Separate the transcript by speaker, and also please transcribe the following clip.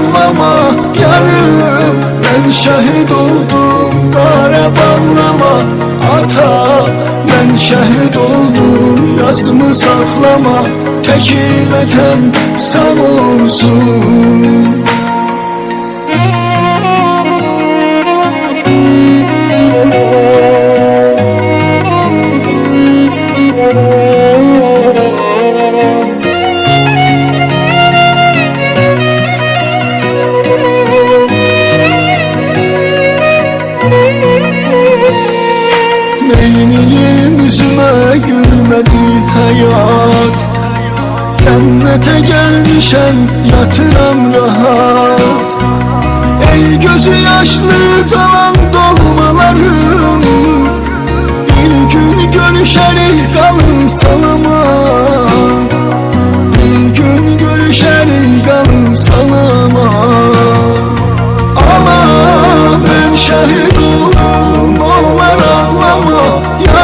Speaker 1: anlama. Yarım Ben şehit oldum dara bağlama Ata ben şehit oldum yazımı saklama. Tekil eten sağ olsun Beyniyim yüzüme gülmedi hayat. Cennete gelmişem yatıram rahat. Ey gözü yaşlı kalan